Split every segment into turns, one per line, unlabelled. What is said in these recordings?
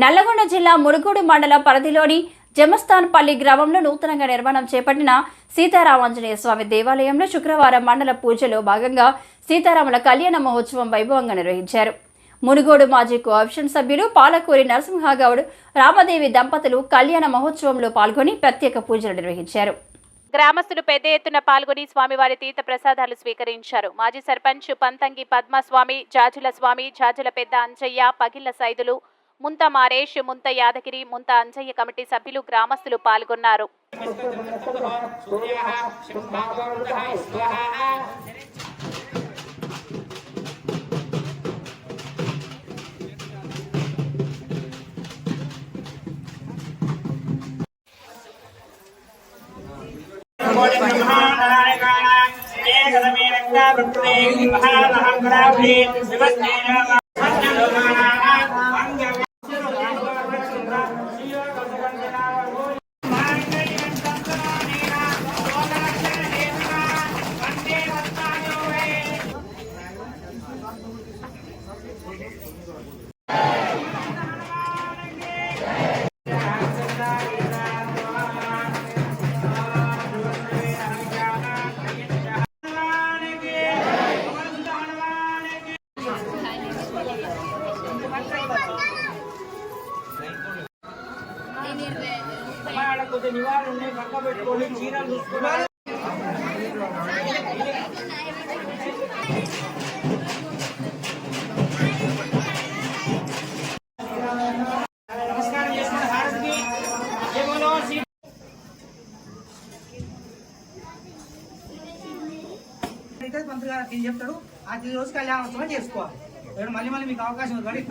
నల్లగొండ జిల్లా మునుగోడు మండల పరిధిలోని జమస్థాన్పల్లి గ్రామంలో నూతనంగా నిర్మాణం చేపట్టిన సీతారామాంజనేయ స్వామి దేవాలయంలో శుక్రవారం మండల పూజలో భాగంగా సీతారాముల కళ్యాణ మహోత్సవం వైభవంగా నిర్వహించారు. మునుగోడు మాజీ కోఆప్షన్ సభ్యులు పాలకూరి నరసింహగౌడ్ రామదేవి దంపతులు కళ్యాణ మహోత్సవంలో పాల్గొని ప్రత్యేక పూజలు నిర్వహించారు.
గ్రామస్తులు పెద్ద ఎత్తున పాల్గొని స్వామివారి తీర్థ ప్రసాదాలు స్వీకరించారు. మాజీ సర్పంచ్ పంతంగి పద్మస్వామి జాజుల స్వామి జాజుల పెద్ద అంజయ్య పగిళ్ళ సైదులు ముంత మారేష్ ముంత యాదగిరి ముంత అంజయ్య కమిటీ సభ్యులు గ్రామస్తులు పాల్గొన్నారు.
కొంచెం నివారణ ఉన్నాయి పక్క చీరలు
మంత్రి గారు ఏం చెప్తాడు అది రోజు కళ్యాణోత్సవం చేసుకోవాలి మళ్ళీ మళ్ళీ మీకు అవకాశం ఉంది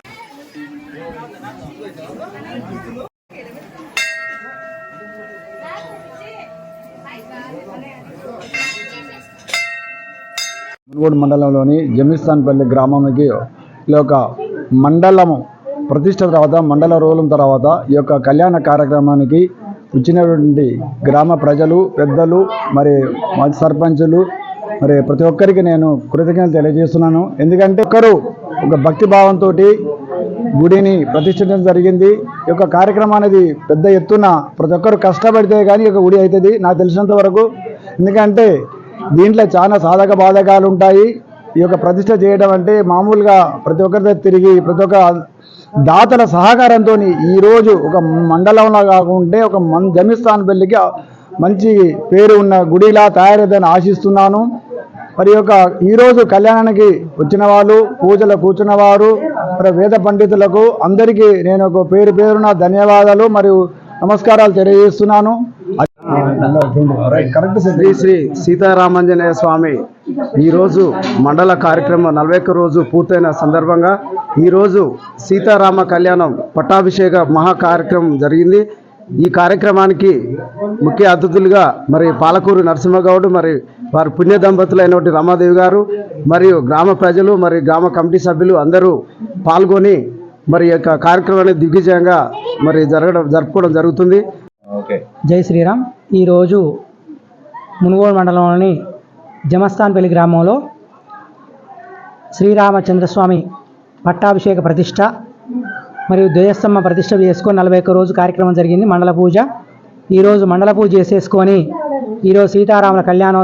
మునుగోడు మండలంలోని జమీస్తాన్పల్లి గ్రామానికి ఈ యొక్క మండలము ప్రతిష్ట తర్వాత మండల రోజుల తర్వాత ఈ యొక్క కళ్యాణ కార్యక్రమానికి వచ్చినటువంటి గ్రామ ప్రజలు పెద్దలు మరి మాజీ సర్పంచులు మరి ప్రతి ఒక్కరికి నేను కృతజ్ఞతలు తెలియజేస్తున్నాను. ఎందుకంటే ఒక్కరు ఒక భక్తి భావంతో గుడిని ప్రతిష్ఠించడం జరిగింది. ఈ యొక్క కార్యక్రమం అనేది పెద్ద ఎత్తున ప్రతి ఒక్కరు కష్టపడితే కానీ ఈ యొక్క గుడి అవుతుంది. నాకు తెలిసినంత వరకు. ఎందుకంటే దీంట్లో చాలా సాధక బాధకాలు ఉంటాయి. ఈ యొక్క ప్రతిష్ట చేయడం అంటే మామూలుగా ప్రతి ఒక్కరితో తిరిగి ప్రతి ఒక్క దాతల సహకారంతో ఈరోజు ఒక మండలంలో కాకుంటే ఒక మన్ జమిస్థాన్ పెళ్ళికి మంచి పేరు ఉన్న గుడిలా తయారైందని ఆశిస్తున్నాను. మరి యొక్క ఈరోజు కళ్యాణానికి వచ్చిన వాళ్ళు పూజలు కూర్చున్న వారు మరి వేద పండితులకు అందరికీ నేను ఒక పేరు పేరున ధన్యవాదాలు మరియు నమస్కారాలు తెలియజేస్తున్నాను.
శ్రీ శ్రీ సీతారామాంజనేయ స్వామి ఈరోజు మండల కార్యక్రమం నలభై ఒక్క రోజు పూర్తయిన సందర్భంగా ఈరోజు సీతారామ కళ్యాణం పట్టాభిషేక మహా కార్యక్రమం జరిగింది. ఈ కార్యక్రమానికి ముఖ్య అతిథులుగా మరి పాలకూరు నరసింహగౌడ్ మరి వారి పుణ్య దంపతులైనటువంటి రమాదేవి గారు మరియు గ్రామ ప్రజలు మరి గ్రామ కమిటీ సభ్యులు అందరూ పాల్గొని మరి యొక్క కార్యక్రమాన్ని దిగ్విజయంగా మరి జరగడం జరుపుకోవడం జరుగుతుంది.
జై శ్రీరామ్. ఈరోజు మునుగోడు మండలంలోని జమస్థాన్పల్లి గ్రామంలో శ్రీరామచంద్రస్వామి పట్టాభిషేక ప్రతిష్ట మరియు ధ్వజస్తంభ ప్రతిష్ట చేసుకొని నలభై ఒక్క రోజు కార్యక్రమం జరిగింది మండల పూజ. ఈరోజు మండల పూజ చేసేసుకొని ఈరోజు సీతారాముల కళ్యాణోత్సవం